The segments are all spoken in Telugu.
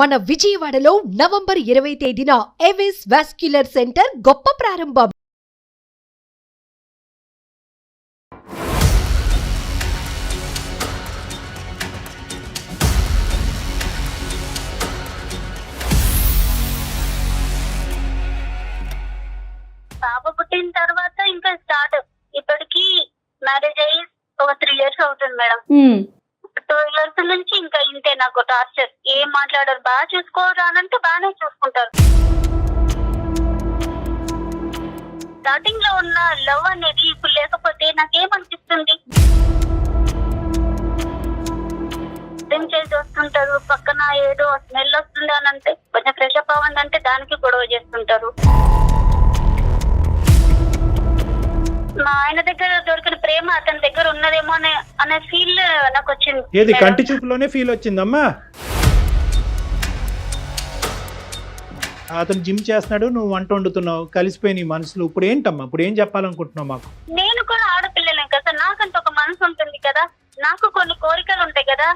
మన విజయవాడలో నవంబర్ ఇరవై తేదీన ఎవిస్ వాస్క్యులర్ సెంటర్ గొప్ప ప్రారంభం. పాప పుట్టిన తర్వాత ఇంకా స్టార్ట్. ఇప్పటికి మ్యారేజ్ అయ్యి ఒక త్రీ ఇయర్స్ అవుతుంది మేడం. ఇయర్స్ నుంచి ఇంకా ఇంతే నాకు టార్చర్ ఏం మాట్లాడారు? బాగా చూసుకోరానంటే బాగానే చూసుకుంటారు. స్టార్టింగ్లో ఉన్న లవ్ అనేది ఇప్పుడు లేకపోతే నాకేమనిపిస్తుంది ఏం చేసి వస్తుంటారు? పక్కన ఏదో స్మెల్ వస్తుంది అని అంటే కొంచెం ఫ్రెష్ అప్ అవ్వండి అంటే దానికి గొడవ చేస్తుంటారు. ప్రేమ అతని దగ్గర ఉన్నదేమో అనే అనే ఫీల్ నాకు వచ్చింది ఏది. కంటి చూపులోనే ఫీల్ వచ్చిందమ్మా? అతను జిమ్ చేస్తున్నాడు నువ్వు వంట వండుతున్నావు కలిసిపోయి నీ మనసులో. ఇప్పుడు ఏంటమ్మా? ఇప్పుడు ఏం చెప్పాలనుకుంటున్నావు మాకు? నేను కూడా ఆడపిల్లలేం కదా నాకంత ఒక మనసు ఉంటుంది కదా. నాకు కొన్ని కోరికలు ఉంటాయి కదా.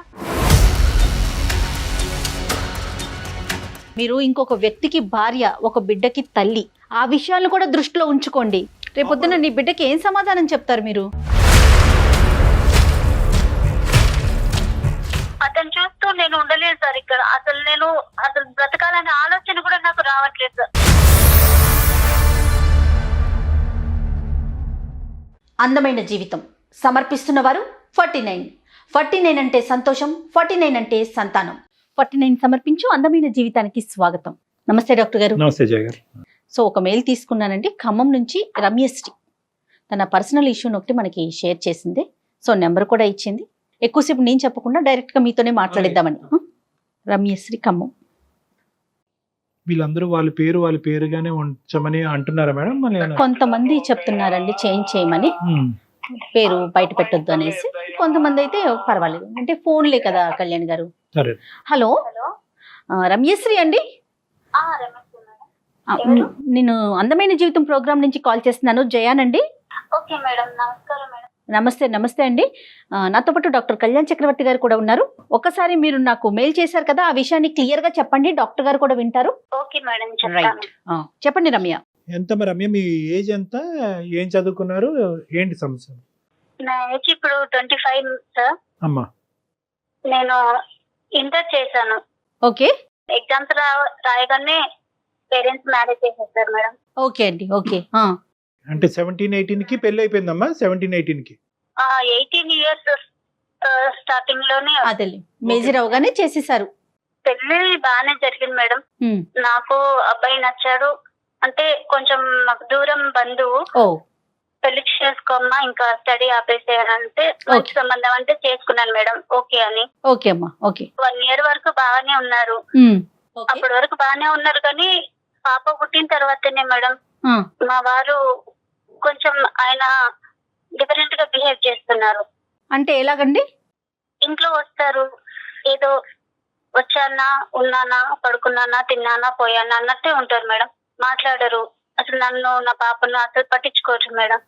మీరు ఇంకొక వ్యక్తికి భార్య ఒక బిడ్డకి తల్లి ఆ విషయాలను కూడా దృష్టిలో ఉంచుకోండి. రేపొద్దున నీ బిడ్డకి ఏం సమాధానం చెప్తారు మీరు? అతను చూస్తూ నేను ఉండలేదు సార్ ఇక్కడ. అసలు నేను అసలు బ్రతకాలనే ఆలోచన కూడా నాకు రావట్లేదు సార్. అందమైన జీవితం. సమర్పిస్తున్న వారు ఫార్టీ నైన్. ఫార్టీ నైన్ అంటే సంతోషం ఫార్టీ నైన్ అంటే సంతానం. ఫార్టీ నైన్ సమర్పించు అందమైన జీవితానికి స్వాగతం. నమస్తే డాక్టర్ గారు. నమస్తే జయ గారు. సో ఒక మెయిల్ తీసుకున్నానండి. ఖమ్మం నుంచి రమ్యశ్రీ తన పర్సనల్ ఇష్యూని ఒకటి మనకి షేర్ చేసింది. సో నెంబర్ కూడా ఇచ్చింది. ఎక్కువసేపు నేను చెప్పకుండా డైరెక్ట్గా మీతోనే మాట్లాడిద్దామని? రమ్యశ్రీ ఖమ్మం. వీళ్ళందరూ వాళ్ళ పేరు వాళ్ళ పేరుగానే ఉంచమని అంటున్నారా మేడం? కొంతమంది చెప్తున్నారండి చేంజ్ చేయమని. పేరు బయట పెట్టొద్దు అనేసి. కొంతమంది అయితే పర్వాలేదు. అంటే ఫోన్లే కదా కళ్యాణ్ గారు. సరే. హలో? రమ్యశ్రీ అండి? నేను అందమైన జీవితం ప్రోగ్రామ్ నుంచి కాల్ చేస్తున్నాను. జయానండి? ఓకే మేడం నమస్కారం మేడం. నమస్తే నమస్తే అండి. నాతో పాటు డాక్టర్ కళ్యాణ్ చక్రవర్తి గారు కూడా ఉన్నారు. ఒక్కసారి మీరు నాకు మెయిల్ చేశారు కదా ఆ విషయాన్ని క్లియర్గా చెప్పండి. డాక్టర్ గారు కూడా వింటారు. ఓకే మేడం రైట్ చెప్తాను. చెప్పండి రమ్య. ఎంత రమ్య మీ ఏజ్ ఎంత? ఏం చదువుకున్నారు? ఏంటి సమస్య? నా ఏజ్ ఇప్పుడు ట్వంటీ ఫైవ్ సార్. అమ్మా. నేను ఇంటర్ చేశాను. ఓకే. ఎగ్జామ్స్ రాయగానే పేరెంట్స్ మ్యారేజ్ చేసేసారు మేడం. ఓకే అండి ఓకే. ఆ, అంటే సెవెంటీన్ ఎయిటీన్కి పెళ్ళి అయిపోయిందమ్మా? సెవెంటీన్ ఎయిటీన్కి? ఎయిటీన్ ఇయర్స్ స్టార్టింగ్లోనే అదేలే. మేజర్ అవగానే చేసేసారు. పెళ్ళి బాగానే జరిగింది మేడం. నాకు అబ్బాయి నచ్చాడు. అంటే కొంచెం మాకు దూరం బంధువు. ఓ. పెళ్ళి చేసుకోమ్మా ఇంకా స్టడీ ఆపేసేయాలంటే మంచి సంబంధం అంటే చేసుకున్నాను మేడం. ఓకే అని. ఓకే అమ్మా ఓకే. వన్ ఇయర్ వరకు బాగానే ఉన్నారు. అప్పటి వరకు బాగానే ఉన్నారు కానీ పాప పుట్టిన తర్వాతనే మేడం. మా వారు కొంచెం ఆయన డిఫరెంట్గా బిహేవ్ చేస్తున్నారు. అంటే ఎలాగండి? ఇంట్లో వస్తారు. ఏదో వచ్చానా ఉన్నానా పడుకున్నానా తిన్నానా పోయానా అన్నట్టే ఉంటారు మేడం. మాట్లాడరు. అసలు నన్ను నా పాపను అసలు పట్టించుకోరు మేడం.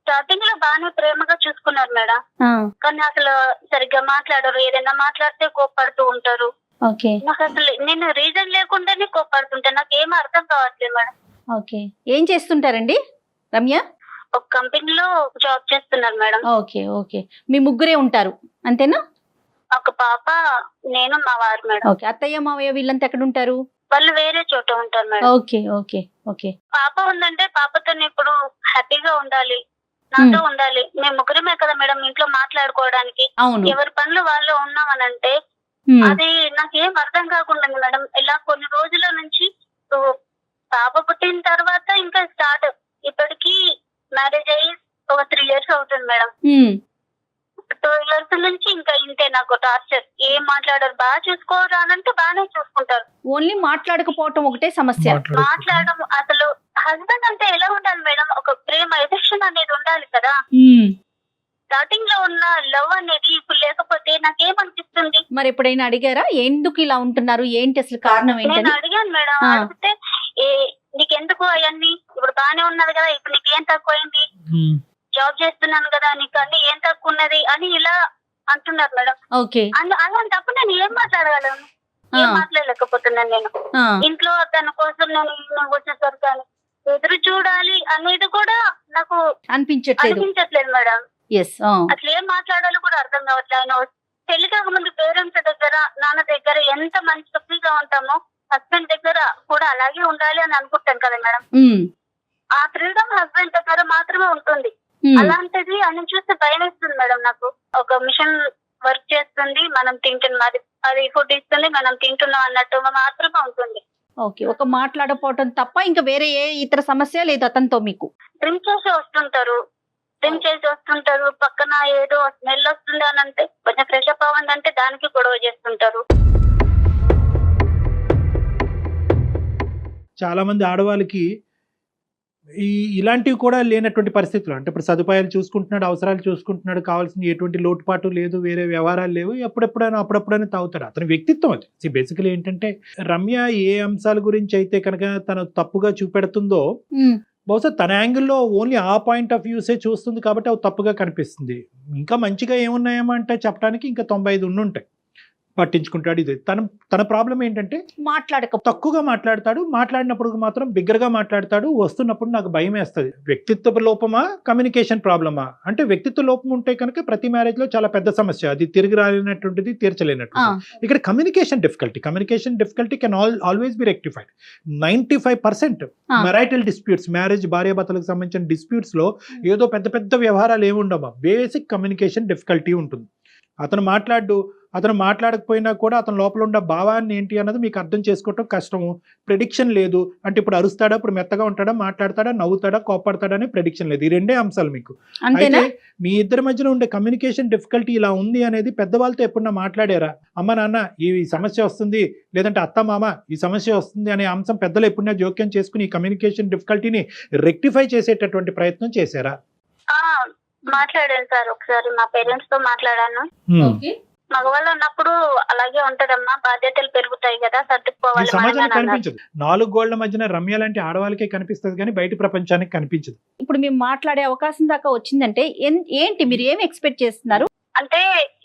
స్టార్టింగ్లో బాగానే ప్రేమగా చూసుకున్నారు మేడం. కానీ అసలు సరిగ్గా మాట్లాడరు. ఏదైనా మాట్లాడితే కోప్పడుతూ ఉంటారు. నాకు అసలు నేను రీజన్ లేకుండానే కోప్పడుతుంటా నాకు ఏం అర్థం కావట్లేదు మేడం. ఓకే. ఏం చేస్తుంటారండి? రమ్య? ఒక కంపెనీలో జాబ్ చేస్తున్నారు మేడం. Okay okay. మీ ముగ్గురే ఉంటారు అంతేనా? ఒక పాప నేను మా వారు మేడం. ఓకే. అత్తయ్య మావయ్య వీళ్ళంతా ఎక్కడ ఉంటారు వాళ్ళు వేరే చోట ఉంటారు మేడం. Okay okay okay. పాప ఉందంటే పాపతో ఇప్పుడు హ్యాపీగా ఉండాలి. నాతో ఉండాలి. మేము ముగ్గురమే కదా మేడం ఇంట్లో మాట్లాడుకోవడానికి. ఎవరి పనులు వాళ్ళు ఉన్నామనంటే ఉమ్, అది నాకేం అర్థం కాకుండా మేడం. ఇలా కొన్ని రోజుల నుంచి పాప పుట్టిన తర్వాత ఇంకా స్టార్ట్ ఇప్పటికి మ్యారేజ్ అయ్యి ఒక త్రీ ఇయర్స్ అవుతుంది మేడం. టూ ఇయర్స్ నుంచి ఇంకా ఇంతే నాకు టార్చర్ ఏం మాట్లాడారు? బాగా చూసుకోరా అనంటే బాగానే చూసుకుంటారు. ఓన్లీ మాట్లాడకపోవటం ఒకటే సమస్య. మాట్లాడు. మాట్లాడడం అసలు హస్బెండ్ అంటే ఎలా ఉండాలి మేడం? ఒక ప్రేమ ఎఫెక్షన్ అనేది ఉండాలి కదా. స్టార్టింగ్లో ఉన్న లవ్ అనేది ఇప్పుడు లేకపోతే నాకేమనిపిస్తుంది? మరి ఎప్పుడైనా అడిగారా? ఎందుకు ఇలా ఉంటున్నారు? ఏంటి అసలు కారణం నేను ఏంటని? అడిగాను మేడం. ఆ. అడిగితే ఏ నీకెందుకు అవన్నీ? ఇప్పుడు బానే ఉన్నది కదా ఇప్పుడు నీకు ఏం తక్కువైంది? జాబ్ చేస్తున్నాను కదా నీకు అన్ని ఏం తక్కువ ఉన్నది అని ఇలా అంటున్నారు మేడం. ఓకే. అలా- అలాంటప్పుడు నేను ఏం మాట్లాడగలను? తట్టుకోలేకపోతున్నాను నేను. ఆ, ఇంట్లో తన కోసం నేను ఈవినింగ్ వచ్చేసరికి ఎదురు చూడాలి అనేది కూడా నాకు అనిపించట్లేదు. అనిపించట్లేదు మేడం. అసలు ఏం మాట్లాడాలో కూడా అర్థం కావట్లేదు. ఆయన పెళ్ళి కాకముందు పేరెంట్స్ దగ్గర నాన్న దగ్గర ఎంత మంచి ఫ్రీగా ఉంటామో హస్బెండ్ దగ్గర కూడా అలాగే ఉండాలి అని అనుకుంటాం కదా మేడం. ఆ ఫ్రీడమ్ హస్బెండ్ దగ్గర మాత్రమే ఉంటుంది. అలాంటిది ఆయన చూస్తే భయం వేస్తుంది మేడం నాకు. ఒక మిషన్ వర్క్ చేస్తుంది మనం తింటున్నాం అది అది ఫుడ్ ఇస్తుంది మనం తింటున్నాం అన్నట్టు మాత్రమే ఉంటుంది. ఓకే ఒక మాట్లాడపోవటం తప్ప ఇంకా వేరే ఏ ఇతర సమస్య లేదు అతనితో మీకు. డ్రింక్ చేసి వస్తుంటారు. డ్రింక్ చేసి వస్తుంటారు పక్కన ఏదో స్మెల్ వస్తుంది అని అంటే కొంచెం ఫ్రెష్ అప్ అవ్వండి అంటే దానికి గొడవ చేస్తుంటారు. చాలా మంది ఆడవాళ్ళకి ఈ ఇలాంటివి కూడా లేనటువంటి పరిస్థితులు. అంటే ఇప్పుడు సదుపాయాలు చూసుకుంటున్నాడు అవసరాలు చూసుకుంటున్నాడు కావాల్సిన ఎటువంటి లోటుపాటు లేదు వేరే వ్యవహారాలు లేవు ఎప్పుడెప్పుడైనా అప్పుడప్పుడైనా తాగుతాడు. అతని వ్యక్తిత్వం అది. బేసికలీ ఏంటంటే రమ్య ఏ అంశాల గురించి అయితే కనుక తను తప్పుగా చూపెడుతుందో బహుశా తన యాంగిల్లో ఓన్లీ ఆ పాయింట్ ఆఫ్ వ్యూసే చూస్తుంది కాబట్టి అవి తప్పుగా కనిపిస్తుంది. ఇంకా మంచిగా ఏమున్నాయేమో అంటే చెప్పడానికి ఇంకా తొంభై ఐదు ఉండుంటాయి. పట్టించుకుంటాడు ఇది. తన తన ప్రాబ్లం ఏంటంటే మాట్లాడక తక్కువగా మాట్లాడతాడు. మాట్లాడినప్పుడు మాత్రం బిగ్గరగా మాట్లాడతాడు. వస్తున్నప్పుడు నాకు భయం వేస్తుంది. వ్యక్తిత్వ లోపమా కమ్యూనికేషన్ ప్రాబ్లమా అంటే వ్యక్తిత్వ లోపం ఉంటే కనుక ప్రతి మ్యారేజ్లో చాలా పెద్ద సమస్య. అది తిరిగి రాలేనటువంటిది ఆ, తీర్చలేనటువంటిది ఇక్కడ communication difficulty communication difficulty can all always be rectified ninety five percent. Marital disputes marriage భార్యాభర్తలకు సంబంధించిన డిస్ప్యూట్స్లో ఏదో పెద్ద పెద్ద వ్యవహారాలు ఏమి ఉండవా బేసిక్ కమ్యూనికేషన్ డిఫికల్టీ ఉంటుంది. అతను మాట్లాడు అతను మాట్లాడకపోయినా కూడా అతని లోపల ఉన్న భావాన్ని ఏంటి అన్నది మీకు అర్థం చేసుకోవటం కష్టము. ప్రెడిక్షన్ లేదు. అంటే ఇప్పుడు అరుస్తాడా ఇప్పుడు మెత్తగా ఉంటాడా మాట్లాడతాడా నవ్వుతాడా కోపడతాడా అని ప్రెడిక్షన్ లేదు. ఈ రెండే అంశాలు మీకు. అయితే మీ ఇద్దరి మధ్యన ఉండే కమ్యూనికేషన్ డిఫికల్టీ ఇలా ఉంది అనేది పెద్దవాళ్ళతో ఎప్పుడన్నా మాట్లాడారా? అమ్మ నాన్న ఈ సమస్య వస్తుంది. లేదంటే అత్త మామ ఈ సమస్య వస్తుంది అనే అంశం పెద్దలు ఎప్పుడైనా జోక్యం చేసుకుని ఈ కమ్యూనికేషన్ డిఫికల్టీని రెక్టిఫై చేసేటటువంటి ప్రయత్నం చేశారా? ఆ మాట్లాడాను సార్. ఒకసారి మా పేరెంట్స్తో మాట్లాడాను. ఓకే మగవాళ్ళు ఉన్నప్పుడు అలాగే ఉంటదమ్మా. బాధ్యతలు పెరుగుతాయి కదా సర్దుకుపోవాలి సమాజానికి. కనిపించదు. నాలుగు గోళ్ళ మధ్యన రమ్య లాంటి ఆడవాళ్ళకే కనిపిస్తుంది కానీ బయట ప్రపంచానికి కనిపించదు. ఇప్పుడు మేము మాట్లాడే అవకాశం దాకా వచ్చిందంటే ఏంటి మీరు ఏం ఎక్స్పెక్ట్ చేస్తున్నారు? అంటే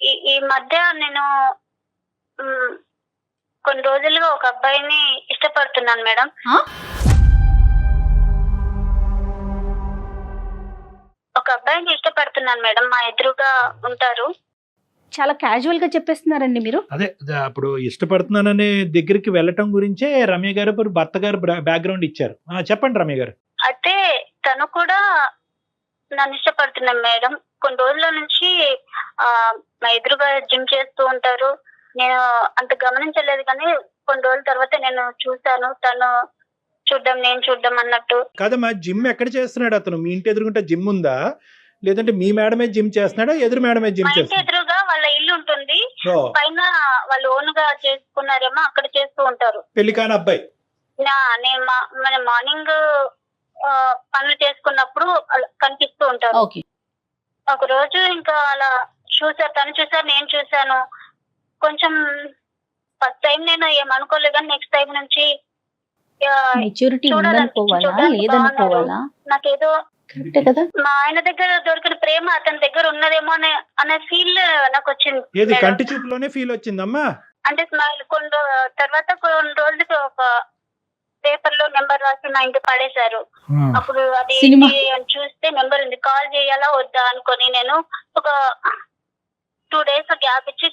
ఈ ఈ మధ్య నేను కొన్ని రోజులుగా ఒక అబ్బాయిని ఇష్టపడుతున్నాను మేడం? ఒక అబ్బాయిని ఇష్టపడుతున్నాను మేడం. మా ఎదురుగా ఉంటారు. చాలా క్యాజువల్గా చెప్పేస్తున్నారండి మీరు? అదే అప్పుడు ఇష్టపడుతున్నాననే దగ్గరికి వెళ్ళటం గురించే రమ్య గారు భర్త గారు బ్యాక్గ్రౌండ్ ఇచ్చారు. చెప్పండి రమ్య గారు. అయితే తను కూడా నన్ను ఇష్టపడుతున్నాను మేడం. కొన్ని రోజుల నుంచి ఆ మా ఎదురుగా జిమ్ చేస్తూ ఉంటారు. నేను అంత గమనించలేదు కానీ కొన్ని రోజుల తర్వాత నేను చూశాను. తను చూడ్డం నేను చూడ్డం అన్నట్టు. కాదమ్మా జిమ్ ఎక్కడ చేస్తున్నాడు అతను? మీ ఇంటి ఎదురుకుంటే జిమ్ ఉందా? లేదంటే మీ మేడమే జిమ్ చేస్తున్నాడా? ఎదురు మేడమే జిమ్ చేస్తున్నాడా? వాళ్ళ ఇల్లు ఉంటుంది. పైన వాళ్ళు ఓన్గా చేసుకున్నారేమో అక్కడ చేస్తూ ఉంటారు. పెళ్ళి కాని అబ్బాయి? నా నేను మా- మన మార్నింగ్ పనులు చేసుకున్నప్పుడు అలా కనిపిస్తూ ఉంటారు. ఓకే. ఒక రోజు ఇంకా అలా చూసారు. తను చూసారు నేను చూసాను. కొంచెం ఫస్ట్ టైం నేను ఏమనుకోలేదు కానీ నెక్స్ట్ టైం నుంచి మెచ్యూరిటీ ఉందనుకోవాలా? లేదనుకోవాలా? నాకేదో కరెక్టే కదా? మా ఆయన దగ్గర దొరికిన ప్రేమ అతని దగ్గర ఉన్నదేమో అనే అనే ఫీల్ నాకు వచ్చింది. ఏది మేడం. కంటి చూపులోనే ఫీల్ వచ్చిందమ్మా? అంటే స్మైల్ కొన్ని తర్వాత కొన్ని రోజులకి ఒక పేపర్లో నెంబర్ రాసి మా ఇంటి పడేశారు. అప్పుడు అది సినిమా. ఏంటి అని చూస్తే నెంబర్ ఉంది. కాల్ చేయాలా? వద్దా? అనుకొని నేను ఒక టూ డేస్ గ్యాప్ ఇచ్చి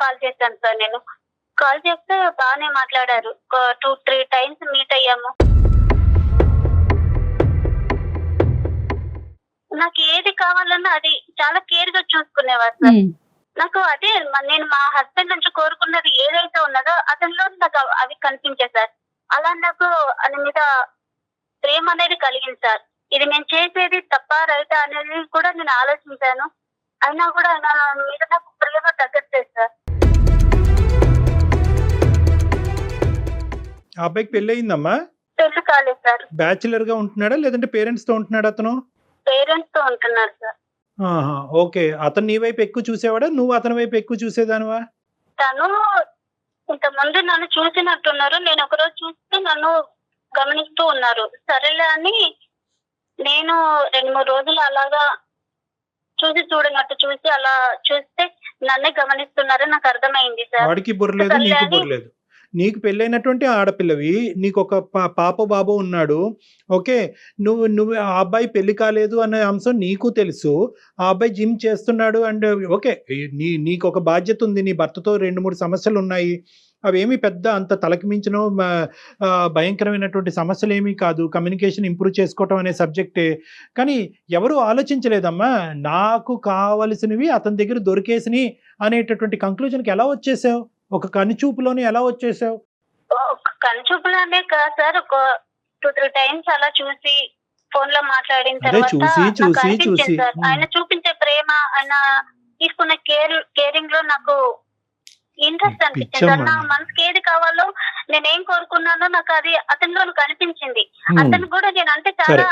కాల్ చేశాను సార్ నేను. కాల్ చేస్తే బాగానే మాట్లాడారు. టూ త్రీ టైమ్స్ మీట్ అయ్యాము. నాకు ఏది కావాలన్నా అది చాలా కేర్గా చూసుకునేవారు సార్. నాకు అదే నేను మా హస్బెండ్ నుంచి కోరుకున్నది ఏదైతే ఉన్నదో అతనిలో నాకు అవ- కనిపించాయి సార్. అలా నాకు అని మీద ప్రేమ అనేది కలిగింది సార్. ఇది నేను చేసేది తప్ప రైటా అనేది కూడా నేను ఆలోచించాను. అయినా కూడా నా మీద నాకు ప్రేమ తగ్గట్లేదు సార్. అబ్బాయికి పెళ్ళి అయిందమ్మా? పెళ్ళి కాలేదు సార్. బ్యాచులర్గా ఉంటున్నాడా లేదంటే పేరెంట్స్తో ఉంటున్నాడా అతను? పేరెంట్స్తో ఉంటున్నారు సార్. ఓకే. అతను నీ వైపు ఎక్కువ చూసేవాడా? నువ్వు అతని వైపు ఎక్కువ చూసేదానివా? తను ఇంత ముందు నన్ను చూసినట్టున్నారు. నేను ఒకరోజు చూస్తే నన్ను గమనిస్తూ ఉన్నారు. సరేలే అని నేను రెండు మూడు రోజులు అలాగా చూసి చూడనట్టు చూసి అలా చూస్తే నన్నే గమనిస్తున్నారని నాకు అర్థమైంది సార్. వాడికి బుర్రలేదు నీకు బుర్రలేదు నీకు పెళ్ళైనటువంటి ఆడపిల్లవి నీకు ఒక పా- పాప బాబు ఉన్నాడు ఓకే నువ్వు నువ్వు ఆ అబ్బాయి పెళ్ళి కాలేదు అనే అంశం నీకు తెలుసు ఆ అబ్బాయి జిమ్ చేస్తున్నాడు అండ్ ఓకే నీ నీకు ఒక బాధ్యత ఉంది నీ భర్తతో రెండు మూడు సమస్యలు ఉన్నాయి అవేమి పెద్ద అంత తలకి మించిన భయంకరమైనటువంటి సమస్యలు ఏమీ కాదు కమ్యూనికేషన్ ఇంప్రూవ్ చేసుకోవటం అనే సబ్జెక్టే కానీ ఎవరు ఆలోచించలేదమ్మా నాకు కావలసినవి అతని దగ్గర దొరికేసినవి అనేటటువంటి కంక్లూజన్కి ఎలా వచ్చేసావు? ఒక కనుచూపులోనే ఎలా వచ్చేసావు? కనుచూపులానే కాదు సార్ ఒక టూ త్రీ టైమ్స్ అలా చూసి ఫోన్లో మాట్లాడిన తర్వాత. ఆయన చూపించే ప్రేమ ఆయన తీసుకున్న కేర్ కేరింగ్లో నాకు ఇంట్రెస్ట్ అనిపించింది. నా మనసుకి ఏది కావాలో నేను ఏం కోరుకున్నానో నాకు అది అతనిలో కనిపించింది. అతను కూడా నేను అంటే చాలా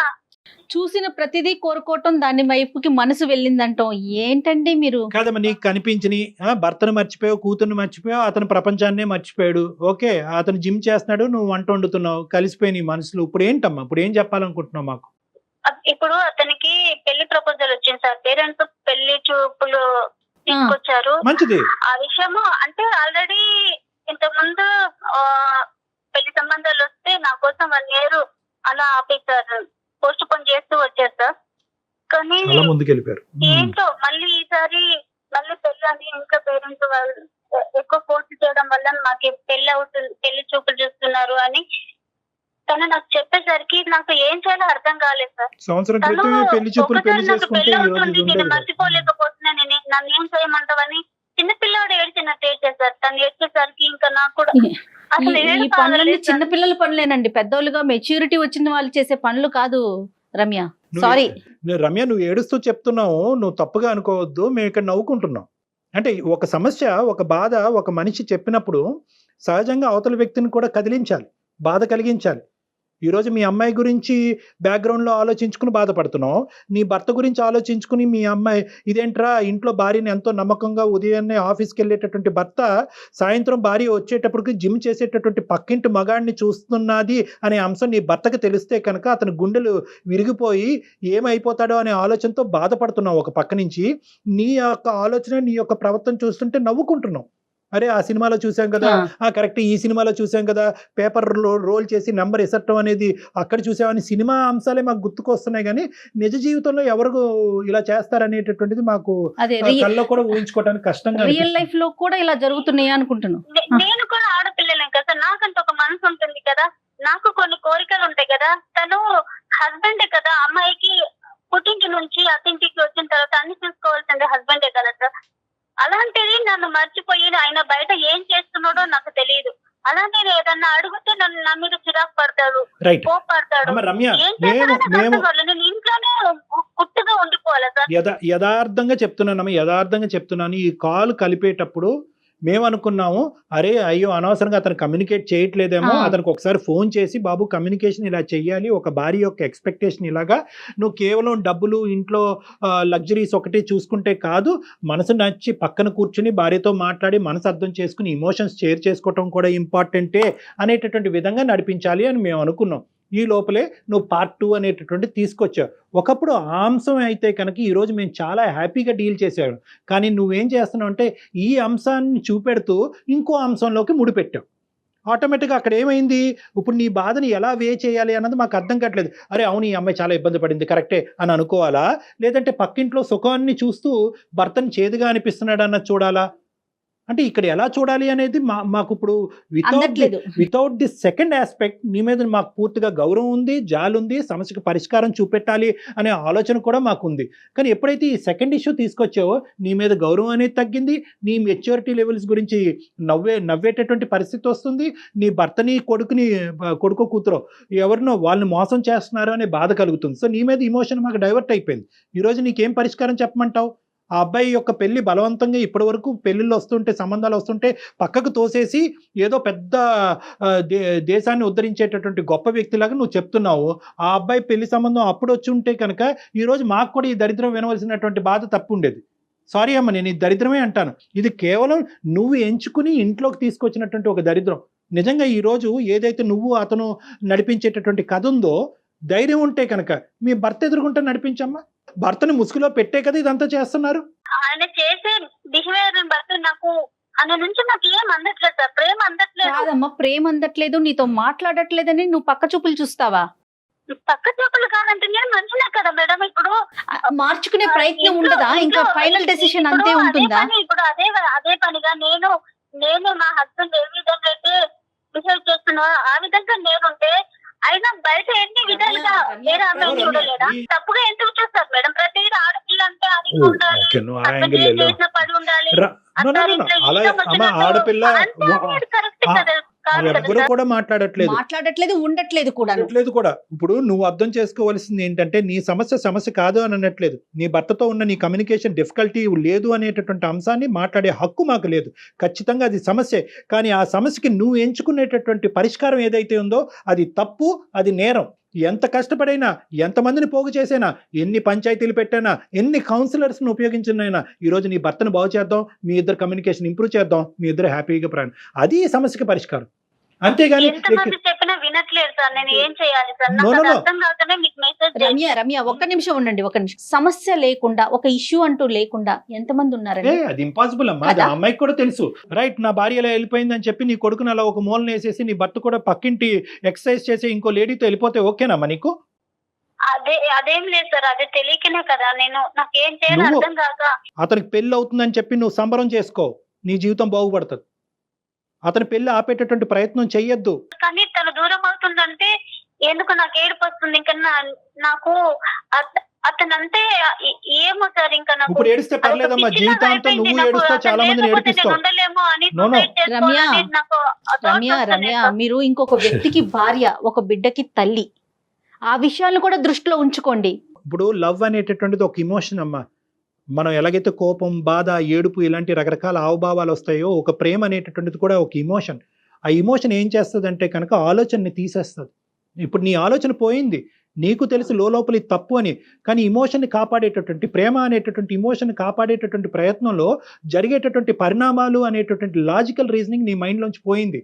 చూసిన ప్రతిదీ కోరుకోవటం దాని వైపుకి మనసు వెళ్ళిందంటాం ఏంటండి మీరు? కాదమ్మా నీకు కనిపించని ఆ, భర్తను మర్చిపోయావు కూతుర్ని మర్చిపోయావు అతని ప్రపంచాన్నే మర్చిపోయాడు. ఓకే అతను జిమ్ చేస్తున్నాడు నువ్వు వంట వండుతున్నావు కలిసిపోయి నీ మనసులో. ఇప్పుడు ఏంటమ్మా? ఇప్పుడు ఏం చెప్పాలనుకుంటున్నావు మాకు? ఇప్పుడు అతనికి పెళ్ళి ప్రపోజల్ వచ్చింది సార్. పేరెంట్స్ పెళ్ళి చూపులు తీసుకొచ్చారు. మంచిది. ఆ విషయము అంటే ఆల్రెడీ ఇంతకు ముందు పెళ్ళి సంబంధాలు వస్తే నా కోసం వన్ ఇయర్ అలా ఆపేశారు. పోస్ట్ పోన్ చేస్తూ వచ్చారు సార్ కానీ ముందుకెళ్ళిపోయారు. ఏంటో మళ్ళీ ఈసారి మళ్ళీ పెళ్ళి అని ఇంకా పేరెంట్స్ వాళ్ళు ఎక్కువ ఫోర్స్ చేయడం వల్ల మాకు పెళ్ళి అవుతుంది పెళ్ళి చూపులు చూస్తున్నారు అని తను నాకు చెప్పేసరికి నాకు ఏం చేయాలో అర్థం కాలేదు సార్ సంవత్సరం పెళ్ళి అవుతుంది నేను. మర్చిపోలేకపోతున్నా నేను నన్ను ఏం చేయమంటావని చిన్నపిల్లాడు ఏడ్చినట్టు ఏడ్చేసారు తను ఏడ్చేసరికి ఇంకా నాకు కూడా ఈ- పనులన్నీ. చిన్నపిల్లల పనులేనండి. పెద్దోళ్ళుగా మెచ్యూరిటీ వచ్చిన వాళ్ళు చేసే పనులు కాదు రమ్య. సారీ రమ్య నువ్వు ఏడుస్తూ చెప్తున్నావు నువ్వు తప్పుగా అనుకోవద్దు మేము ఇక్కడ నవ్వుకుంటున్నాం. అంటే ఒక సమస్య ఒక బాధ ఒక మనిషి చెప్పినప్పుడు సహజంగా అవతల వ్యక్తిని కూడా కదిలించాలి బాధ కలిగించాలి. ఈరోజు మీ అమ్మాయి గురించి బ్యాక్గ్రౌండ్లో ఆలోచించుకుని బాధపడుతున్నావు. నీ భర్త గురించి ఆలోచించుకుని మీ అమ్మాయి ఇదేంట్రా ఇంట్లో భార్యని ఎంతో నమ్మకంగా ఉదయాన్నే ఆఫీస్కి వెళ్ళేటటువంటి భర్త సాయంత్రం భార్య వచ్చేటప్పటికి జిమ్ చేసేటటువంటి పక్కింటి మగాడిని చూస్తున్నది అనే అంశం నీ భర్తకి తెలిస్తే కనుక అతని గుండెలు విరిగిపోయి ఏమైపోతాడో అనే ఆలోచనతో బాధపడుతున్నావు ఒక పక్క నుంచి. నీ యొక్క ఆలోచన నీ యొక్క ప్రవర్తన చూస్తుంటే నవ్వుకుంటున్నావు. అరే ఆ సినిమాలో చూసాం కదా. ఆ. కరెక్ట్. ఈ సినిమాలో చూసాం కదా. పేపర్ రోల్ చేసి నెంబర్ ఎసట్టం అనేది అక్కడ చూసామని సినిమా అంశాలే మాకు గుర్తుకొస్తున్నాయి కానీ నిజ జీవితంలో ఎవరు ఇలా చేస్తారనేటటువంటిది మాకు కల్లో కూడా ఊహించుకోవడానికి కష్టంగా రియల్. లైఫ్లో కూడా ఇలా జరుగుతున్నాయి అనుకుంటున్నాను? నేను కూడా ఆడపిల్లలేం కదా. నాకంత ఒక మనసు ఉంటుంది కదా. నాకు కొన్ని కోరికలు ఉంటాయి కదా. తను హస్బెండే కదా. అమ్మాయికి పుట్టింటి నుంచి అత్తింటికి వచ్చిన తర్వాత అన్ని చూసుకోవాల్సిందే హస్బెండే కదా సార్. అలాంటిది నన్ను మర్చిపోయి ఆయన బయట ఏం చేస్తున్నాడో నాకు తెలియదు అలా నేను ఏదన్నా అడిగితే నన్ను నా మీద చిరాకు పడతాడు కోపడతాడు. నేను ఇంట్లోనే ఉండిపోవాలా సార్. యథా యథార్థంగా చెప్తున్నానమ్మ యథార్థంగా చెప్తున్నాను. ఈ కాల్ కలిపేటప్పుడు మేము అనుకున్నాము అరే అయ్యో అనవసరంగా అతను కమ్యూనికేట్ చేయట్లేదేమో. అతనికి ఒకసారి ఫోన్ చేసి బాబు కమ్యూనికేషన్ ఇలా చెయ్యాలి ఒక భార్య యొక్క ఎక్స్పెక్టేషన్ ఇలాగా నువ్వు కేవలం డబ్బులు ఇంట్లో లగ్జరీస్ ఒకటి చూసుకుంటే కాదు మనసు నచ్చి పక్కన కూర్చుని భార్యతో మాట్లాడి మనసు అర్థం చేసుకుని ఇమోషన్స్ షేర్ చేసుకోవటం కూడా ఇంపార్టెంటే అనేటటువంటి విధంగా నడిపించాలి అని మేము అనుకున్నాం ఈ లోపలే నువ్వు పార్ట్ టూ అనేటటువంటి తీసుకొచ్చావు. ఒకప్పుడు ఆ అంశం అయితే కనుక ఈరోజు మేము చాలా హ్యాపీగా డీల్ చేసాడు కానీ నువ్వేం చేస్తున్నావు అంటే ఈ అంశాన్ని చూపెడుతూ ఇంకో అంశంలోకి ముడిపెట్టావు. ఆటోమేటిక్గా అక్కడ ఏమైంది? ఇప్పుడు నీ బాధని ఎలా వే చేయాలి అన్నది మాకు అర్థం కావట్లేదు. అరే అవును ఈ అమ్మాయి చాలా ఇబ్బంది పడింది. కరెక్టే అని అనుకోవాలా? లేదంటే పక్కింట్లో సుఖాన్ని చూస్తూ భర్తని చేదుగా అనిపిస్తున్నాడు అన్నది చూడాలా? అంటే ఇక్కడ ఎలా చూడాలి అనేది మా మాకు ఇప్పుడు without without the second aspect నీ మీద మాకు పూర్తిగా గౌరవం ఉంది జాలి ఉంది సమస్యకు పరిష్కారం చూపెట్టాలి అనే ఆలోచన కూడా మాకు ఉంది. కానీ ఎప్పుడైతే ఈ సెకండ్ ఇష్యూ తీసుకొచ్చావో నీ మీద గౌరవం అనేది తగ్గింది నీ మెచ్యూరిటీ లెవెల్స్ గురించి నవ్వే నవ్వేటటువంటి పరిస్థితి వస్తుంది నీ భర్తని కొడుకుని కొడుకు కూతురు ఎవరినో వాళ్ళని మోసం చేస్తున్నారు అనే బాధ కలుగుతుంది. సో నీ మీద ఇమోషన్ మాకు డైవర్ట్ అయిపోయింది. ఈరోజు నీకేం పరిష్కారం చెప్పమంటావు? ఆ అబ్బాయి యొక్క పెళ్ళి బలవంతంగా ఇప్పటి వరకు పెళ్ళిళ్ళు వస్తుంటే సంబంధాలు వస్తుంటే పక్కకు తోసేసి ఏదో పెద్ద దే దేశాన్ని ఉద్ధరించేటటువంటి గొప్ప వ్యక్తిలాగా నువ్వు చెప్తున్నావు. ఆ అబ్బాయి పెళ్ళి సంబంధం అప్పుడు వచ్చి ఉంటే కనుక ఈరోజు మాకు కూడా ఈ దరిద్రం వినవలసినటువంటి బాధ తప్పు ఉండేది. సారీ అమ్మ నేను ఈ దరిద్రమే అంటాను. ఇది కేవలం నువ్వు ఎంచుకుని ఇంట్లోకి తీసుకొచ్చినటువంటి ఒక దరిద్రం. నిజంగా ఈరోజు ఏదైతే నువ్వు అతను నడిపించేటటువంటి కథ ఉందో ధైర్యం ఉంటే కనుక మీ భర్త ఎదుర్కొంటే నడిపించమ్మా. భర్తని ముసుగులో పెట్టే కదా ఇదంతా చేస్తున్నారు? ఆయన చేసే బిహేవియర్ బట్టి నాకు ఆయన నుంచి నాకు ఏం అందట్లేదు సార్. ప్రేమ అందట్లేదు. కాదమ్మా ప్రేమ అందట్లేదు. నీతో మాట్లాడట్లేదని నువ్వు పక్క చూపులు చూస్తావా? పక్క చూపులు కాదంటే నేను మంచిదే కదా మేడం. ఇప్పుడు మార్చుకునే ప్రయత్నం ఉండదా? ఇంకా ఫైనల్ డెసిషన్ ఇప్పుడు అంతే అదే ఉంటుందా? ఇప్పుడు అదే అదే పనిగా నేను నేను మా హస్బెండ్ ఏ విధంగా అయితే బిహేవ్ చేస్తున్నా ఆ విధంగా నేనుంటే బయట ఎన్ని విధాలుగా వేరే చూడలేదా తప్పుగా ఎందుకు చూస్తారు మేడం? ప్రతి ఆడపిల్ల అంటే ఉండాలి చేసిన పడి ఉండాలి. అలా ఆడపిల్ల కదా ఎవరు. కూడా మాట్లాడట్లేదు. మాట్లాడట్లేదు ఉండట్లేదు కూడా అనట్లేదు కూడా. ఇప్పుడు నువ్వు అర్థం చేసుకోవాల్సింది ఏంటంటే నీ సమస్య సమస్య కాదు అని అనట్లేదు. నీ భర్తతో ఉన్న నీ కమ్యూనికేషన్ డిఫికల్టీ లేదు అనేటటువంటి అంశాన్ని మాట్లాడే హక్కు మాకు లేదు. ఖచ్చితంగా అది సమస్యే. కానీ ఆ సమస్యకి నువ్వు ఎంచుకునేటటువంటి పరిష్కారం ఏదైతే ఉందో అది తప్పు అది నేరం. ఎంత కష్టపడైనా ఎంతమందిని పోగు చేసైనా ఎన్ని పంచాయతీలు పెట్టైనా ఎన్ని కౌన్సిలర్స్ని ఉపయోగించినైనా ఈరోజు నీ భర్తను బాగు చేద్దాం మీ ఇద్దరు కమ్యూనికేషన్ ఇంప్రూవ్ చేద్దాం మీ ఇద్దరు హ్యాపీగా ప్రాణం అది ఈ సమస్యకి పరిష్కారం. అంతేగాని వినట్లేదు సార్. నేను ఏం చేయాలి సార్? నాకు. అర్థం కాకనే మీకు మెసేజ్ రమ్య రమ్య ఒక్క నిమిషం ఉండండి ఒక నిమిషం. సమస్య లేకుండా ఒక ఇష్యూ అంటూ లేకుండా ఎంతమంది ఏ ఉన్నారండి అది ఇంపాసిబుల్ అమ్మా. అది? ఆ అమ్మాయికి కూడా తెలుసు. రైట్ నా భార్య ఇలా వెళ్ళిపోయింది అని చెప్పి నీ కొడుకుని అలా ఒక మూలన వేసేసి నీ భర్త కూడా పక్కింటి ఎక్సర్సైజ్ చేసి ఇంకో లేడీతో వెళ్ళిపోతే ఓకేనమ్మా నీకు? అదే అదేం లేదు సార్. అదే తెలియకనే కదా. నేను నాకు ఏం చేయాలి నువ్వు- అర్థం కాక అతనికి పెళ్ళి అవుతుందని చెప్పి నువ్వు సంబరం చేసుకో. నీ జీవితం బాగుపడుతుంది. అతని పెళ్ళి ఆపేటటువంటి ప్రయత్నం చెయ్యొద్దు. కానీ తను దూరం అవుతుందంటే ఎందుకు నాకు ఏడుపు వస్తుంది? ఇంకా నాకు అత- అతనంటే ఏ- ఏమో సార్ ఇంకా నాకు ఇప్పుడు ఏడిస్తే పర్లేదమ్మా జీవితాంతం. నువ్వు అతను చాలా మందిని ఏడిపిస్తావు. రమ్య, రమ్య. మీరు ఇంకొక వ్యక్తికి భార్య ఒక బిడ్డకి తల్లి ఆ విషయాలను కూడా దృష్టిలో ఉంచుకోండి. ఇప్పుడు లవ్ అనేటటువంటిది ఒక ఇమోషన్ అమ్మా. మనం ఎలాగైతే కోపం బాధ ఏడుపు ఇలాంటి రకరకాల హావభావాలు వస్తాయో ఒక ప్రేమ అనేటటువంటిది కూడా ఒక ఇమోషన్ ఆ ఇమోషన్ ఏం చేస్తుంది అంటే కనుక ఆలోచనని తీసేస్తుంది. ఇప్పుడు నీ ఆలోచన పోయింది. నీకు తెలుసు లోపలి తప్పు అని. కానీ ఇమోషన్ని కాపాడేటటువంటి ప్రేమ అనేటటువంటి ఇమోషన్ కాపాడేటటువంటి ప్రయత్నంలో జరిగేటటువంటి పరిణామాలు అనేటటువంటి లాజికల్ రీజనింగ్ నీ మైండ్లోంచి పోయింది.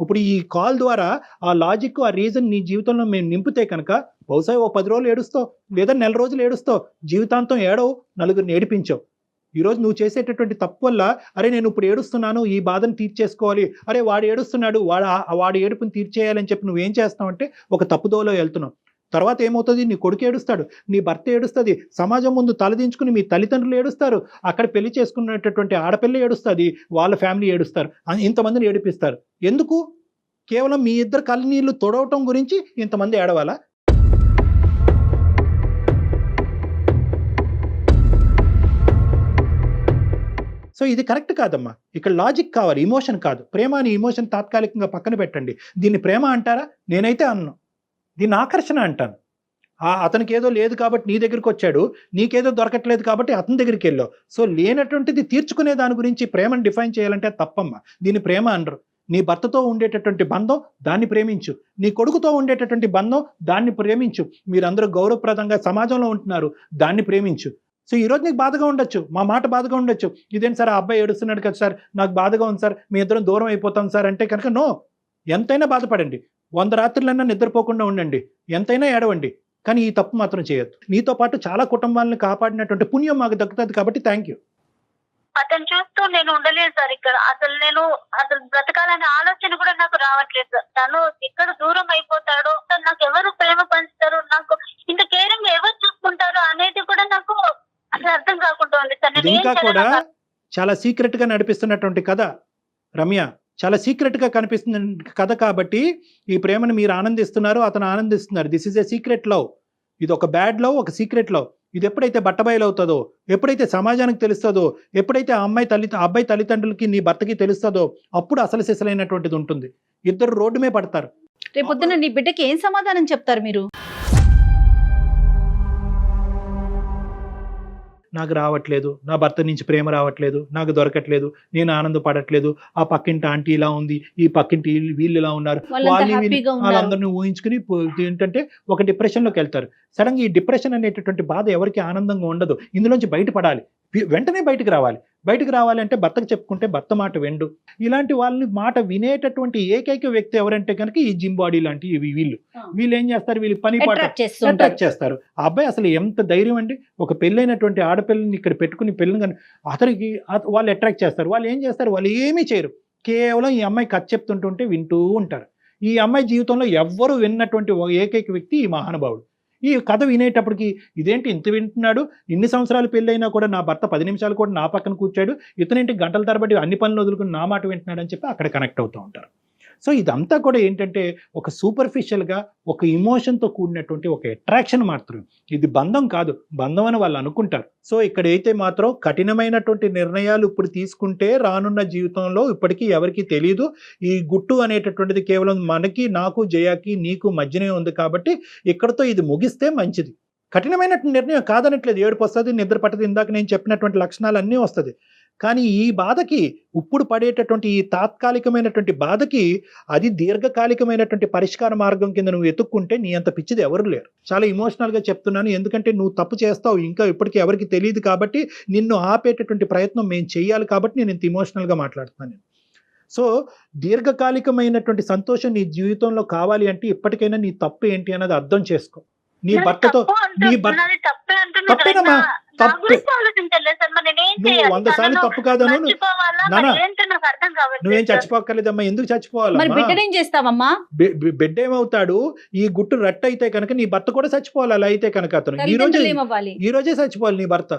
ఇప్పుడు ఈ కాల్ ద్వారా ఆ లాజిక్ ఆ రీజన్ నీ జీవితంలో మేము నింపితే కనుక బహుశా ఓ పది రోజులు ఏడుస్తావు లేదా నెల రోజులు ఏడుస్తావు జీవితాంతం ఏడవు నలుగురిని ఏడిపించావు. ఈరోజు నువ్వు చేసేటటువంటి తప్పు వల్ల అరే నేను ఇప్పుడు ఏడుస్తున్నాను ఈ బాధను తీర్చేసుకోవాలి అరే వాడు ఏడుస్తున్నాడు వాడు వాడి ఏడుపుని తీర్చేయాలని చెప్పి నువ్వేం చేస్తావు అంటే ఒక తప్పుదోలో వెళ్తున్నావు. తర్వాత ఏమవుతుంది? నీ కొడుకు ఏడుస్తాడు. నీ భర్త ఏడుస్తుంది. సమాజం ముందు తలదించుకుని మీ తల్లిదండ్రులు ఏడుస్తారు. అక్కడ పెళ్ళి చేసుకున్నటువంటి ఆడపిల్ల ఏడుస్తుంది. వాళ్ళ ఫ్యామిలీ ఏడుస్తారు. ఇంతమందిని ఏడిపిస్తారు. ఎందుకు? కేవలం మీ ఇద్దరు కళ్ళనీళ్ళు తొడవటం గురించి ఇంతమంది ఏడవాలా? సో ఇది కరెక్ట్ కాదమ్మా. ఇక్కడ లాజిక్ కావాలి. ఇమోషన్ కాదు. ప్రేమ అని ఇమోషన్ తాత్కాలికంగా పక్కన పెట్టండి. దీన్ని ప్రేమ అంటారా? నేనైతే అన్నాను దీన్ని ఆకర్షణ అంటాను. ఆ అతనికి ఏదో లేదు కాబట్టి నీ దగ్గరికి వచ్చాడు నీకేదో దొరకట్లేదు కాబట్టి అతని దగ్గరికి వెళ్ళావు. సో లేనటువంటిది తీర్చుకునే దాని గురించి ప్రేమను డిఫైన్ చేయాలంటే తప్పమ్మ. దీన్ని ప్రేమ అనరు. నీ భర్తతో ఉండేటటువంటి బంధం దాన్ని ప్రేమించు. నీ కొడుకుతో ఉండేటటువంటి బంధం దాన్ని ప్రేమించు. మీరందరూ గౌరవప్రదంగా సమాజంలో ఉంటున్నారు దాన్ని ప్రేమించు. సో ఈ రోజు నీకు బాధగా ఉండొచ్చు మా మాట బాధగా ఉండొచ్చు. ఇదేంటి సార్ ఆ అబ్బాయి ఏడుస్తున్నాడు కదా సార్ నాకు బాధగా ఉంది సార్ మీ ఇద్దరం దూరం అయిపోతాం సార్ అంటే కనుక నో. ఎంతైనా బాధపడండి. వంద రాత్రులన్నా నిద్రపోకుండా ఉండండి. ఎంతైనా ఏడవండి. కానీ ఈ తప్పు మాత్రం చేయొద్దు. నీతో పాటు చాలా కుటుంబాలను కాపాడినటువంటి పుణ్యం మాకు దక్కుతుంది కాబట్టి థ్యాంక్ యూ అతను చూస్తూ నేను ఉండలేను సార్ ఇక్కడ. అసలు నేను అసలు బ్రతకాలనే ఆలోచన కూడా నాకు రావట్లేదు సార్. తను ఎక్కడ దూరం అయిపోతాడో తను నాకు ఎవరు ప్రేమ పంచుతారు నాకు ఇంత కేరింగ్ ఎవరు చూసుకుంటారు అనేది కూడా నాకు అసలు అర్థం కాకుండా ఉంది సార్. ఇంకా కూడా చాలా సీక్రెట్గా నడిపిస్తున్నటువంటి కథ. రమ్య చాలా సీక్రెట్గా కనిపిస్తుంది కథ కాబట్టి ఈ ప్రేమను మీరు ఆనందిస్తున్నారు అతను ఆనందిస్తున్నారు. This is a secret love ఇది ఒక బ్యాడ్ లవ్ ఒక సీక్రెట్ లవ్ ఇది ఎప్పుడైతే బట్టబయలు అవుతుందో ఎప్పుడైతే సమాజానికి తెలుస్తుందో ఎప్పుడైతే ఆ అమ్మాయి తల్లి అబ్బాయి తల్లిదండ్రులకి నీ భర్తకి తెలుస్తుందో అప్పుడు అసలు సిసలైనటువంటిది ఉంటుంది. ఇద్దరు రోడ్డు మీద పడతారు. రేపొద్దున నీ బిడ్డకి ఏం సమాధానం చెప్తారు మీరు? నాకు రావట్లేదు నా భర్త నుంచి ప్రేమ రావట్లేదు నాకు దొరకట్లేదు నేను ఆనందపడట్లేదు ఆ పక్కింటి ఆంటీ ఇలా ఉంది ఈ పక్కింటి వీళ్ళు- ఇలా ఉన్నారు. వాళ్ళు వాళ్ళందరినీ ఊహించుకుని ఏంటంటే ఒక డిప్రెషన్లోకి వెళ్తారు. సడన్గా ఈ డిప్రెషన్ అనేటటువంటి బాధ ఎవరికి ఆనందంగా ఉండదు. ఇందులోంచి బయటపడాలి. వెంటనే బయటకు రావాలి. బయటకు రావాలంటే భర్తకు చెప్పుకుంటే భర్త మాట వెండు. ఇలాంటి వాళ్ళని మాట వినేటటువంటి ఏకైక వ్యక్తి ఎవరంటే కనుక ఈ జిమ్ బాడీ లాంటి ఇవి వీళ్ళు. వీళ్ళు ఏం చేస్తారు? వీళ్ళు పని పాట అట్రాక్ట్ చేస్తారు. ఆ అబ్బాయి అసలు ఎంత ధైర్యం అండి. ఒక పెళ్ళైనటువంటి ఆడపిల్లని ఇక్కడ పెట్టుకుని పెళ్ళిని కానీ అతనికి అత- వాళ్ళు అట్రాక్ట్ చేస్తారు. వాళ్ళు ఏం చేస్తారు? వాళ్ళు ఏమీ చేయరు. కేవలం ఈ అమ్మాయి కథ చెప్తుంటుంటే వింటూ ఉంటారు. ఈ అమ్మాయి జీవితంలో ఎవ్వరు విన్నటువంటి ఏకైక వ్యక్తి ఈ మహానుభావుడు. ఈ కథ వినేటప్పటికి ఇదేంటి ఇంత వింటున్నాడు? ఇన్ని సంవత్సరాలు పెళ్ళైనా కూడా నా భర్త పది నిమిషాలు కూడా నా పక్కన కూర్చాడు. ఇతనేంటి గంటల తరబడి అన్ని పనులు వదులుకుని నా మాట వింటున్నాడు అని చెప్పి అక్కడ కనెక్ట్ అవుతూ ఉంటారు. సో ఇదంతా కూడా ఏంటంటే ఒక సూపర్ఫిషియల్గా ఒక ఇమోషన్తో కూడినటువంటి ఒక అట్రాక్షన్ మాత్రం ఇది బంధం కాదు బంధం అని వాళ్ళు అనుకుంటారు. సో ఇక్కడైతే మాత్రం కఠినమైనటువంటి నిర్ణయాలు ఇప్పుడు తీసుకుంటే రానున్న జీవితంలో ఇప్పటికీ ఎవరికి తెలియదు ఈ గుట్టు అనేటటువంటిది కేవలం మనకి నాకు జయాకి నీకు మధ్యనే ఉంది కాబట్టి ఇక్కడతో ఇది ముగిస్తే మంచిది. కఠినమైన నిర్ణయం కాదనట్లేదు. ఏడుపు వస్తుంది నిద్ర పట్టదు. ఇందాక నేను చెప్పినటువంటి లక్షణాలు అన్నీ వస్తుంది. కానీ ఈ బాధకి ఇప్పుడు పడేటటువంటి ఈ తాత్కాలికమైనటువంటి బాధకి అది దీర్ఘకాలికమైనటువంటి పరిష్కార మార్గం కింద నువ్వు ఎత్తుక్కుంటే నీ అంత పిచ్చిది ఎవరు లేరు. చాలా ఇమోషనల్గా చెప్తున్నాను. ఎందుకంటే నువ్వు తప్పు చేస్తావు. ఇంకా ఇప్పటికీ ఎవరికి తెలియదు కాబట్టి నిన్ను ఆపేటటువంటి ప్రయత్నం మేము చేయాలి కాబట్టి నేను ఇంత ఇమోషనల్గా మాట్లాడుతున్నాను నేను. సో దీర్ఘకాలికమైనటువంటి సంతోషం నీ జీవితంలో కావాలి అంటే ఇప్పటికైనా నీ తప్పు ఏంటి అన్నది అర్థం చేసుకో. నీ భర్తతో నీ భర్త- తప్పేనమ్మా, తప్పే. వంద సార్లు తప్పు కాదను నువ్వు-. చచ్చిపోక్కర్లేదమ్మా. ఎందుకు బిడ్డనేం చేస్తావమ్మా? బిడ్డ ఏమవుతాడు ఈ గుట్టు రట్టు అయితే కనుక నీ భర్త కూడా చచ్చిపోవాలి. అలా అయితే కనుక అతను. ఈ రోజే ఈ రోజే చచ్చిపోవాలి నీ భర్త.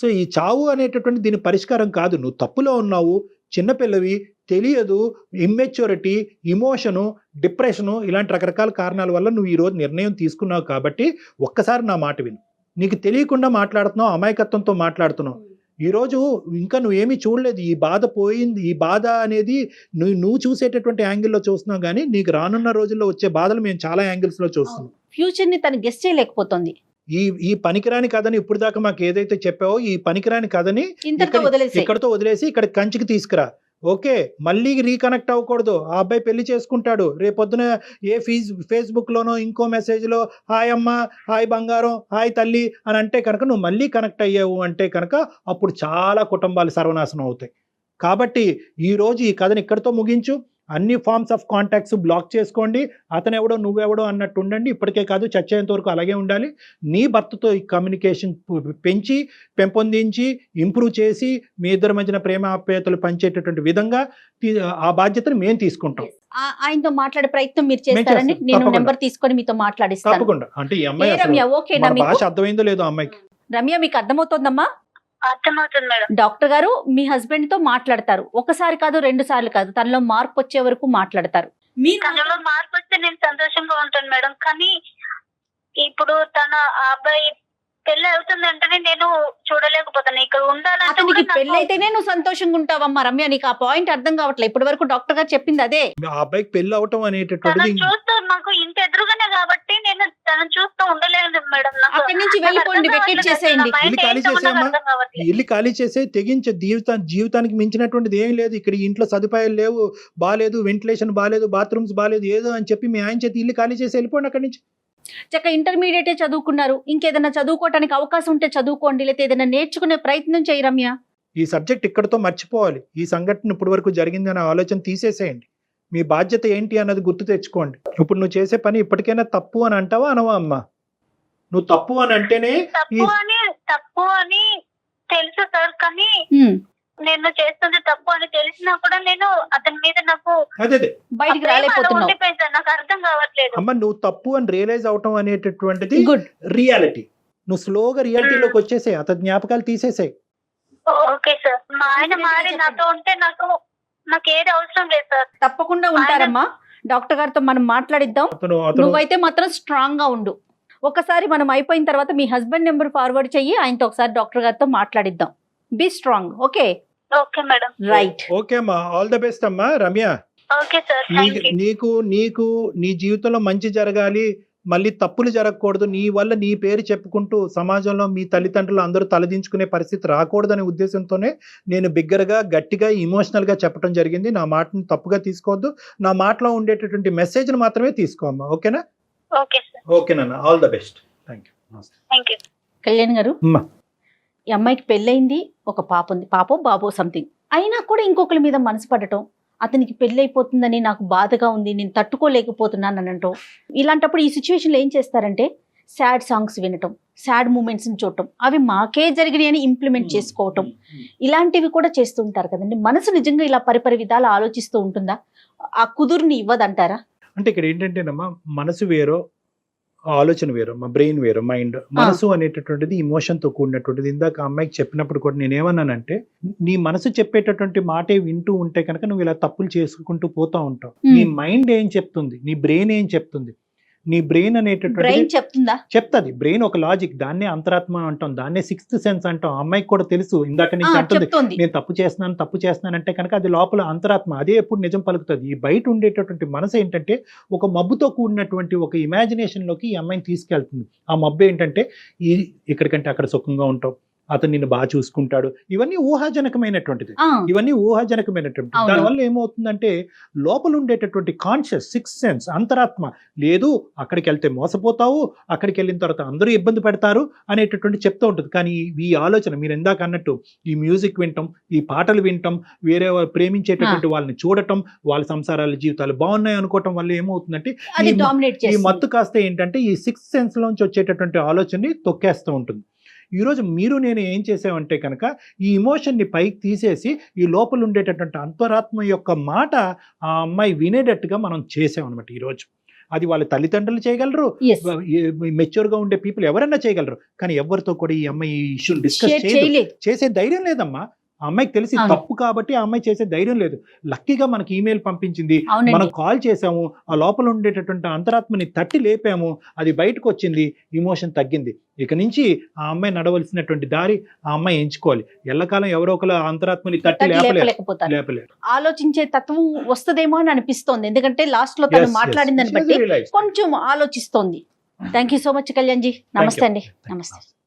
సో ఈ చావు అనేటటువంటి దీని పరిష్కారం కాదు. నువ్వు తప్పులో ఉన్నావు. చిన్నపిల్లవి తెలియదు ఇమ్మెచ్యూరిటీ ఇమోషను డిప్రెషను ఇలాంటి రకరకాల కారణాల వల్ల నువ్వు ఈ రోజు నిర్ణయం తీసుకున్నావు కాబట్టి ఒక్కసారి నా మాట విను. నీకు తెలియకుండా మాట్లాడుతున్నావు అమాయకత్వంతో మాట్లాడుతున్నావు. ఈరోజు ఇంకా నువ్వేమీ చూడలేదు. ఈ బాధ పోయింది. ఈ బాధ అనేది నువ్వు నువ్వు చూసేటటువంటి యాంగిల్లో చూస్తున్నావు కానీ నీకు రానున్న రోజుల్లో వచ్చే బాధలు మేము చాలా యాంగిల్స్లో చూస్తున్నాం. ఫ్యూచర్ని తను గెస్ట్ చేయలేకపోతుంది. ఈ ఈ పనికిరాని కథని ఇప్పుడు దాకా మాకు ఏదైతే చెప్పావో ఈ పనికిరాని కథని ఇక్కడతో వదిలేసి ఇక్కడ కంచికి తీసుకురా. ఓకే మళ్ళీ రీకనెక్ట్ అవ్వకూడదు. ఆ అబ్బాయి పెళ్ళి చేసుకుంటాడు. రేపొద్దున ఏ ఫీజ్ ఫేస్బుక్లోనో ఇంకో మెసేజ్లో హాయ్ అమ్మ హాయ్ బంగారం హాయ్ తల్లి అని అంటే కనుక నువ్వు మళ్ళీ కనెక్ట్ అయ్యావు అంటే కనుక అప్పుడు చాలా కుటుంబాలు సర్వనాశనం అవుతాయి. కాబట్టి ఈ రోజు ఈ కథని ఇక్కడితో ముగించు. అన్ని ఫార్మ్స్ ఆఫ్ కాంటాక్ట్స్ బ్లాక్ చేసుకోండి. అతను ఎవడో నువ్వెవడో అన్నట్టు ఉండండి. ఇప్పటికే కాదు చచ్చేంత వరకు అలాగే ఉండాలి. నీ భర్తతో ఈ కమ్యూనికేషన్ పెంచి పెంపొందించి ఇంప్రూవ్ చేసి మీ ఇద్దరి మధ్యన ప్రేమ ఆప్యాయతలు పంచేటటువంటి విధంగా ఆ బాధ్యతను మేము తీసుకుంటాం. ఆయనతో మాట్లాడే ప్రయత్నం మీరు చేస్తారని చేస్తాం. నేను. నెంబర్ తీసుకొని మీతో మాట్లాడిస్తాను. తప్పకుండా. అంటే ఈ అమ్మాయి భాష అర్థమైందో లేదో అమ్మాయికి. రమ్య మీకు అర్థమవుతోందమ్మా? అర్థమవుతుంది మేడం. డాక్టర్ గారు మీ హస్బెండ్తో మాట్లాడతారు. ఒకసారి కాదు రెండు సార్లు కాదు. తనలో మార్పు వచ్చే వరకు మాట్లాడతారు. మీరు తనలో మార్పు వస్తే నేను సంతోషంగా ఉంటాను మేడం. కానీ ఇప్పుడు తన ఆ అబ్బాయి పెళ్ళి అవుతుందంటేనే నేను చూడలేకపోతాను. ఇక్కడ ఉండాలంటే అతనికి నాకు- పెళ్ళైతేనే నువ్వు సంతోషంగా ఉంటావమ్మా రమ్య. నీకు ఆ పాయింట్ అర్థం కావట్లేదు. ఇప్పటి వరకు డాక్టర్ గారు చెప్పింది అదే. ఆ అబ్బాయికి పెళ్ళి అవటం అనేటటువంటిది తనను చూస్తూ నాకు ఇంత ఎదురుగానే కాబట్టి నేను తనను చూస్తూ ఉండలేదు మేడం. అక్కడి నుంచి వెళ్ళిపోండి వెకెట్. చేసేయండి. ఇల్లు ఖాళీ చేసేయమ్మా. ఇల్లు ఖాళీ చేసే తెగించే జీవితా జీవితానికి మించినటువంటిది ఏం లేదు. ఇక్కడ ఇంట్లో సదుపాయాలు లేవు బాలేదు వెంటిలేషన్ బాలేదు బాత్రూమ్స్ బాలేదు ఏదో అని చెప్పి మీ ఆయన చేతి ఇల్లు ఖాళీ చేసి వెళ్ళిపోండి అక్కడి నుంచి. చక్క ఇంటర్మీడియటే చదువుకున్నారు. ఇంకేదైనా చదువుకోవటానికి అవకాశం ఉంటే చదువుకోండి లేకపోతే ఏదైనా నేర్చుకునే ప్రయత్నం చేయి రమ్య. ఈ సబ్జెక్ట్ ఇక్కడతో మర్చిపోవాలి. ఈ సంఘటన ఇప్పటి వరకు జరిగిందనే ఆలోచన తీసేసేయండి. మీ బాధ్యత ఏంటి అన్నది గుర్తు తెచ్చుకోండి. ఇప్పుడు నువ్వు చేసే పని ఇప్పటికైనా తప్పు అని అంటావా అనవా అమ్మా? నువ్వు తప్పు అని అంటేనే తప్పు అని తప్పు అని తెలుసు సార్ కానీ. నేను చేస్తుంది తప్పు అని తెలిసినా కూడా నేను అతని మీద నాకు అదే అదే. బయటికి రాలేకపోతున్నావు. ఉండిపోయింది సార్ నాకు అర్థం కావట్లేదు. అమ్మ నువ్వు తప్పు అని రియలైజ్ అవటం అనేటటువంటిది గుడ్ రియాలిటీ నువ్వు స్లోగా రియాలిటీలోకి వచ్చేసాయి అతని జ్ఞాపకాలు తీసేసాయి. Okay sir. మా ఆయన మారి. నాతో ఉంటే నాకు నాకు ఏది అవసరం లేదు సార్. తప్పకుండా ఉంటారమ్మా. డాక్టర్ గారితో మనం మాట్లాడిద్దాం. అతను అతను నువ్వైతే మాత్రం స్ట్రాంగ్గా ఉండు. ఒకసారి మనం అయిపోయిన తర్వాత మీ హస్బెండ్ నెంబర్ ఫార్వర్డ్ చెయ్యి ఆయనతో ఒకసారి డాక్టర్ గారితో మాట్లాడిద్దాం. Be strong okay? Okay madam. Right okay అమ్మా ఆల్ ద బెస్ట్ అమ్మా రమ్య. ఓకే సార్ నీకు నీకు నీ జీవితంలో మంచి జరగాలి. మళ్ళీ తప్పులు జరగకూడదు. నీ వల్ల నీ పేరు చెప్పుకుంటూ సమాజంలో మీ తల్లిదండ్రులు అందరూ తలదించుకునే పరిస్థితి రాకూడదనే ఉద్దేశంతోనే నేను బిగ్గరగా గట్టిగా ఇమోషనల్గా చెప్పడం జరిగింది. నా మాటను తప్పుగా తీసుకోవద్దు. నా మాటలో ఉండేటటువంటి మెసేజ్ని మాత్రమే తీసుకోమ్మా ఓకేనా? Okay sir. ఓకేనన్నా all the best thank you Kalyan గారు అమ్మా. ఈ అమ్మాయికి పెళ్ళయింది ఒక పాప ఉంది. పాపో బాబో సంథింగ్ అయినా కూడా ఇంకొకరి మీద మనసు పడటం అతనికి పెళ్ళైపోతుందని నాకు బాధగా ఉంది నేను తట్టుకోలేకపోతున్నాను అని అంటాం ఇలాంటప్పుడు ఈ సిచ్యువేషన్లో ఏం చేస్తారంటే సాడ్ సాంగ్స్ వినటం సాడ్ మూమెంట్స్ చూడటం అవి మాకే జరిగినాయి అని ఇంప్లిమెంట్ చేసుకోవటం. ఇలాంటివి కూడా చేస్తూ ఉంటారు కదండి. మనసు నిజంగా ఇలా పరిపరి విధాలు ఆలోచిస్తూ ఉంటుందా? ఆ కుదురుని ఇవ్వదంటారా? అంటే ఇక్కడ ఏంటంటేనమ్మా మనసు వేరో ఆలోచన వేరు మా బ్రెయిన్ వేరు మైండ్. మనసు అనేటటువంటిది emotion తో కూడినటువంటిది. ఇందాక అమ్మాయికి చెప్పినప్పుడు కూడా నేను ఏమన్నానంటే నీ మనసు చెప్పేటటువంటి మాటే వింటూ ఉంటే కనుక నువ్వు ఇలా తప్పులు చేసుకుంటూ పోతా ఉంటావు. నీ మైండ్ ఏం చెప్తుంది? నీ బ్రెయిన్ ఏం చెప్తుంది? నీ బ్రెయిన్ అనేటటువంటిది బ్రెయిన్ చెప్తుందా? చెప్తుంది. బ్రెయిన్ ఒక లాజిక్. దాన్నే అంతరాత్మ అంటాం. దాన్నే సిక్స్త్ సెన్స్ అంటాం. అమ్మాయికి కూడా తెలుసు. ఇందాక నుంచి అంటుంది నేను తప్పు చేస్తున్నాను తప్పు చేస్తున్నాను అంటే కనుక అది లోపల అంతరాత్మ. అదే ఎప్పుడు నిజం పలుకుతుంది. ఈ బయట ఉండేటటువంటి మనసు ఏంటంటే ఒక మబ్బుతో కూడినటువంటి ఒక ఇమాజినేషన్లోకి ఈ అమ్మాయిని తీసుకెళ్తుంది. ఆ మబ్బు ఏంటంటే ఈ ఇక్కడికంటే అక్కడ సుఖంగా ఉంటావు. అతను నిన్ను బాగా చూసుకుంటాడు. ఇవన్నీ ఊహాజనకమైనటువంటిది. ఇవన్నీ ఊహాజనకమైనటువంటి. దానివల్ల ఏమవుతుందంటే లోపల ఉండేటటువంటి కాన్షియస్ సిక్స్ సెన్స్ అంతరాత్మ లేదు అక్కడికి వెళ్తే మోసపోతావు అక్కడికి వెళ్ళిన తర్వాత అందరూ ఇబ్బంది పెడతారు అనేటటువంటి చెప్తూ ఉంటుంది. కానీ ఈ ఆలోచన మీరు ఇందాక అన్నట్టు ఈ మ్యూజిక్ వింటాం ఈ పాటలు వింటాం వేరే ప్రేమించేటటువంటి వాళ్ళని చూడటం వాళ్ళ సంసారాల జీవితాలు బాగున్నాయి అనుకోవటం వల్ల ఏమవుతుందంటే ఈ మత్తు కాస్త ఏంటంటే ఈ సిక్స్ సెన్స్ లోంచి వచ్చేటటువంటి ఆలోచనని తొక్కేస్తూ ఉంటుంది. ఈరోజు మీరు నేను ఏం చేసామంటే కనుక ఈ ఇమోషన్ని పైకి తీసేసి ఈ లోపల ఉండేటటువంటి అంతరాత్మ యొక్క మాట ఆ అమ్మాయి వినేటట్టుగా మనం చేసామన్నమాట ఈరోజు. అది వాళ్ళ తల్లిదండ్రులు చేయగలరు Yes. మెచ్యూర్గా ఉండే పీపుల్ ఎవరైనా చేయగలరు. కానీ ఎవరితో కూడా ఈ అమ్మాయి ఈ ఇష్యూని డిస్కస్ చేసే ధైర్యం లేదమ్మా. ఆ అమ్మాయికి తెలిసి. తప్పు కాబట్టి ఆ అమ్మాయి చేసే ధైర్యం లేదు. లక్కీగా మనకి ఈమెయిల్ పంపించింది. మనం కాల్ చేసాము ఆ లోపల ఉండేటటువంటి అంతరాత్మని తట్టి లేపాము. అది బయటకు వచ్చింది. ఇమోషన్ తగ్గింది. ఇక నుంచి ఆ అమ్మాయి నడవలసినటువంటి దారి ఆ అమ్మాయి ఎంచుకోవాలి. ఎల్లకాలం ఎవరో ఒకరు అంతరాత్మని తట్టి లేపలేకపోతారు. ఆలోచించే తత్వం వస్తదేమో అని అనిపిస్తోంది. ఎందుకంటే లాస్ట్లో తను. మాట్లాడిందని బట్టి. కొంచెం ఆలోచిస్తోంది. Thank you so much Kalyan ji నమస్తే అండి. నమస్తే.